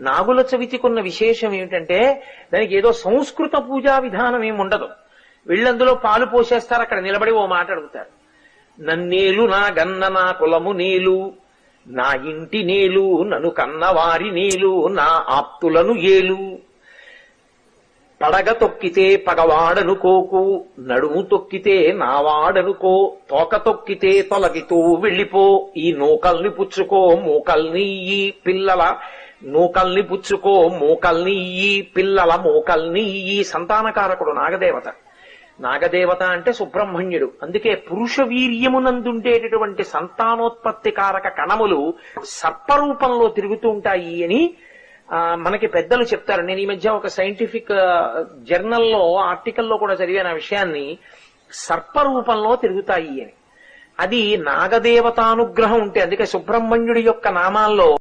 నాగుల చవితికున్న విశేషం ఏమిటంటే దానికి ఏదో సంస్కృత పూజా విధానం ఏమి ఉండదు. వీళ్ళందులో పాలు పోసేస్తారు అక్కడ నిలబడి ఓ మాట అడుగుతారు. నన్నేలు నా గన్న నా కులము నేలు నా ఇంటి నేలు నన్ను కన్నవారి నేలు నా ఆప్తులను ఏలు. పడగ తొక్కితే పగవాడనుకోకు నడుము తొక్కితే నావాడనుకో తోక తొక్కితే తొలగితూ వెళ్ళిపో ఈ నూకల్ని పుచ్చుకో మూకల్ని ఈ పిల్లల నూకల్ని పుచ్చుకో మూకల్ని ఈ పిల్లల మూకల్ని ఈ సంతానకారకుడు నాగదేవత. నాగదేవత అంటే సుబ్రహ్మణ్యుడు. అందుకే పురుష వీర్యమునందుండేటటువంటి సంతానోత్పత్తి కారక కణములు సర్పరూపంలో తిరుగుతూ ఉంటాయి అని మనకి పెద్దలు చెప్తారు. నేను ఈ మధ్య ఒక సైంటిఫిక్ జర్నల్లో ఆర్టికల్లో కూడా చదివాను ఆ విషయాన్ని. సర్పరూపంలో తిరుగుతాయి అని. అది నాగదేవతానుగ్రహం ఉంటే అందుకే సుబ్రహ్మణ్యుడి యొక్క నామాల్లో